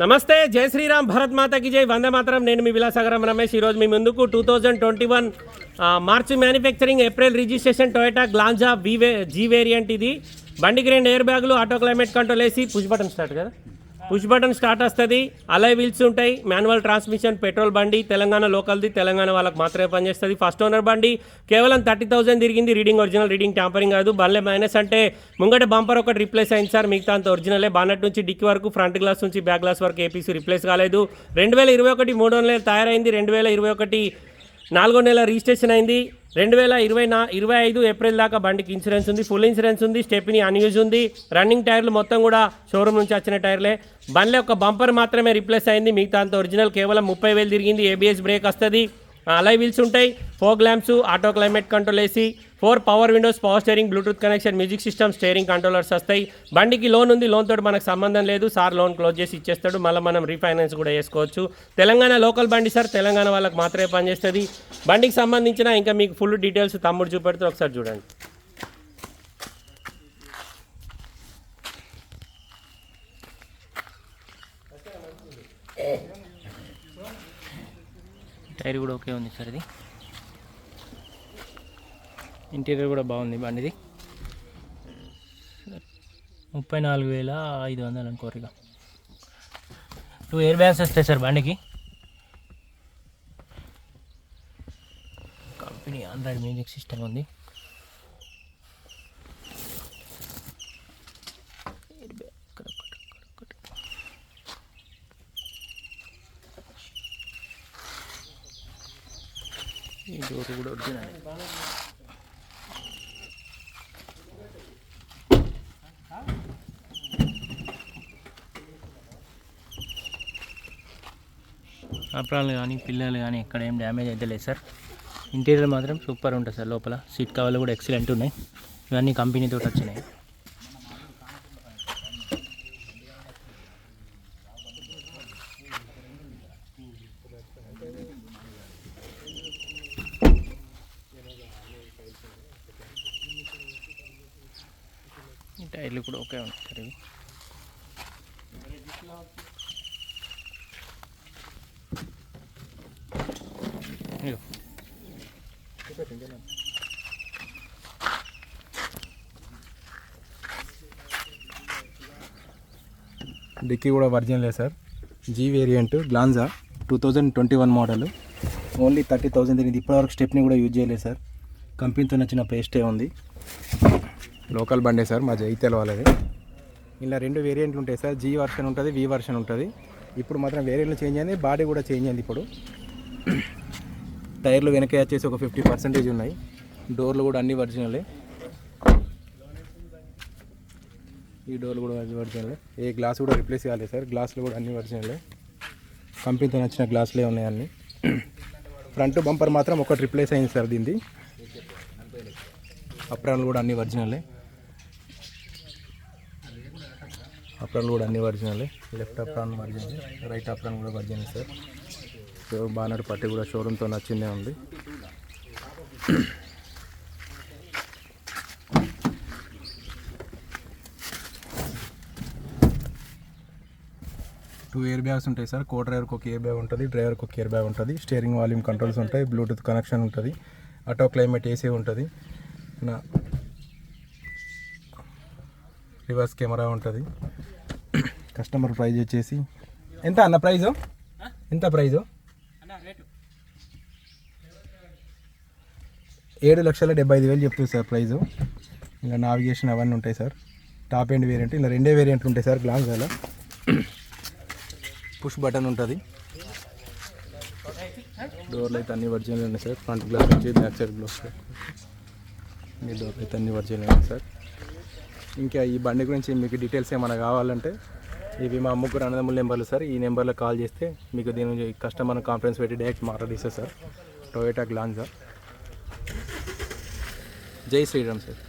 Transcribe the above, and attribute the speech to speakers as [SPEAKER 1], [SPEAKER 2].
[SPEAKER 1] నమస్తే జై శ్రీరామ్ భరత్ మాతకి జై. వందే మాత్రం. నేను మీ విలాసాగరం రమేష్. ఈరోజు మీ ముందుకు two thousand twenty one March manufacturing April registration Toyota Glanza V వే జీ వేరియంట్ ఇది బండి గ్రైండ్ ఎయిర్ బ్యాగులు ఆటో క్లైమేట్ కంట్రోల్ వేసి పుష్ బటన్ స్టార్ట్ కదా? పుష్ బటన్ స్టార్ట్ వస్తుంది. అలై వీల్స్ ఉంటాయి. మాన్యువల్ ట్రాన్స్మిషన్ పెట్రోల్ బండి తెలంగాణ లోకల్ది తెలంగాణ వాళ్ళకి మాత్రమే పనిచేస్తుంది. ఫస్ట్ ఓనర్ బండి కేవలం థర్టీ థౌసండ్ తిరిగింది. రీడింగ్ ఒరిజినల్ రీడింగ్ ట్యాంపరింగ్ కాదు. బల్లే మైనస్ అంటే ముంగట బంపర్ ఒకటి రీప్లేస్ అయింది సార్. మిగతా అంత ఒరిజినలే. బానట్ నుంచి డిక్కి వరకు ఫ్రంట్ గ్లాస్ నుంచి బ్యాక్ గ్లాస్ వరకు ఏపీసీ రిప్లేస్ కాలేదు. రెండు వేల ఇరవై ఒకటి మూడు వందల తయారైంది. రెండు వేల ఇరవై ఒకటి నాలుగో నెల రిజిస్ట్రేషన్ అయింది. రెండు వేల ఇరవై నా ఇరవై ఐదు ఏప్రిల్ దాకా బండికి ఇన్సూరెన్స్ ఉంది ఫుల్ ఇన్సూరెన్స్ ఉంది స్టెప్ని అన్యూజ్ ఉంది. రన్నింగ్ టైర్లు మొత్తం కూడా షోరూమ్ నుంచి వచ్చిన టైర్లే. బండ్లో ఒక బంపర్ మాత్రమే రిప్లేస్ అయింది మిగతా అంత ఒరిజినల్ కేవలం ముప్పై వేలు తిరిగింది ఏబిఎస్ బ్రేక్ వస్తుంది. అలై వీల్స్ ఉంటాయి. Four lamps auto climate control AC four power windows power steering Bluetooth connection music system steering controllers వస్తాయి. బండికి లోన్ ఉంది లోన్ తోటి మనకు సంబంధం లేదు. సార్ లోన్ క్లోజ్ చేసి ఇచ్చేస్తాడు. మళ్ళీ మనం రీఫైనాన్స్ కూడా చేసుకోవచ్చు. తెలంగాణ లోకల్ బండి సార్ తెలంగాణ వాళ్ళకి మాత్రమే పనిచేస్తుంది. బండికి సంబంధించిన ఇంకా మీకు ఫుల్ డీటెయిల్స్ తమ్ముడు చూపెడితే ఒకసారి చూడండి.
[SPEAKER 2] టైర్ కూడా ఓకే ఉంది సార్ ఇది. ఇంటీరియర్ కూడా బాగుంది బండిది. ముప్పై నాలుగు వేల ఐదు వందలు అనుకోరు టూ ఎయిర్ బ్యాగ్స్ వస్తాయి సార్ బండికి. కంపెనీ ఆండ్రాయిడ్ మ్యూజిక్ సిస్టమ్ ఉంది ఎయిర్ బ్యాగ్ ఇక్కడ ఒకటి, ఇక్కడ ఒకటి. ఈ డోర్ కూడా ఒరిజినల్ అప్రాలు కానీ పిల్లలు కానీ ఎక్కడ ఏం డ్యామేజ్ అయితే లేదు సార్. ఇంటీరియర్ మాత్రం సూపర్ ఉంటుంది సార్ లోపల. సీట్ కవర్లు కూడా ఎక్సలెంట్ ఉన్నాయి. ఇవన్నీ కంపెనీతో వచ్చినాయి. టైర్లు కూడా ఓకే ఉంటాయి సార్
[SPEAKER 3] డిక్కీ కూడా ఒరిజినలే sir. G variant Glanza two thousand twenty one model only thirty thousand తిరిగింది ఇప్పటివరకు స్టెప్ని కూడా యూజ్ చేయలేదు సార్. కంపెనీతో నచ్చిన పేస్టే ఉంది. లోకల్ బండే సార్ మా జైతేల వాళ్ళది ఇలా రెండు వేరియంట్లు ఉంటాయి సార్ జీ వర్షన్ ఉంటుంది వి వర్షన్ ఉంటుంది. ఇప్పుడు మాత్రం వేరియంట్లు చేంజ్ అయింది బాడీ కూడా చేంజ్ అయింది ఇప్పుడు. టైర్లు వెనక వచ్చేసి ఒక ఫిఫ్టీ పర్సెంటేజ్ ఉన్నాయి. డోర్లు కూడా అన్ని ఒరిజినలే ఈ డోర్లు కూడా ఒరిజినలే ఏ. గ్లాస్ కూడా రిప్లేస్ కాలేదు సార్ గ్లాసులు కూడా అన్ని ఒరిజినలే కంపెనీతో నచ్చిన గ్లాసులే ఉన్నాయి అన్నీ. ఫ్రంట్ బంపర్ మాత్రం ఒకటి రిప్లేస్ అయింది సార్ దీనిది. అప్రాన్లు కూడా అన్ని ఒరిజినలే అప్రాన్ కూడా అన్ని ఒరిజినలే. Left apron original right apron కూడా ఒరిజినల్ సార్. సో బానర్ పట్టి కూడా షోరూమ్తో నచ్చిందే ఉంది. టూ ఇయర్ బ్యాగ్స్ ఉంటాయి సార్. కో డ్రైవర్కి ఒక ఇయర్ బ్యాగ్ ఉంటుంది డ్రైవర్కి ఒక ఇయర్ బ్యాగ్ ఉంటుంది. స్టీరింగ్ వాల్యూమ్ కంట్రోల్స్ ఉంటాయి బ్లూటూత్ కనెక్షన్ ఉంటుంది ఆటో క్లైమేట్ ఏసీ ఉంటుంది. నా రివర్స్ కెమెరా ఉంటుంది. కస్టమర్ ప్రైజ్ వచ్చేసి. ఎంత అన్న ప్రైజు? ఎంత ప్రైజు? ఏడు లక్షల డెబ్బై ఐదు వేలు చెప్తుంది సార్ ప్రైజు. ఇంకా నావిగేషన్ అవన్నీ ఉంటాయి సార్. టాప్ ఎండ్ వేరియంట్ ఇలా రెండే వేరియంట్లు ఉంటాయి సార్ గ్లాస్ గల పుష్ బటన్ ఉంటుంది. డోర్లు అయితే అన్ని వర్జినల్ ఉన్నాయి సార్. ఫ్రంట్ గ్లాస్ వచ్చి బ్యాక్ సైడ్ గ్లాస్ మీ డోర్లు అయితే అన్ని వర్జినల్ ఉన్నాయి సార్. ఇంకా ఈ బండి గురించి మీకు డీటెయిల్స్ ఏమైనా కావాలంటే ఇవి మా ముగ్గురు అన్నదమ్ముల నెంబర్లు సార్. ఈ నెంబర్లో కాల్ చేస్తే మీకు దీని నుంచి కస్టమర్ కాన్ఫరెన్స్ పెట్టి డైరెక్ట్ మాట్లాడిస్తారు సార్. టొయోటా గ్లాన్ సార్ జై శ్రీరామ్ సార్.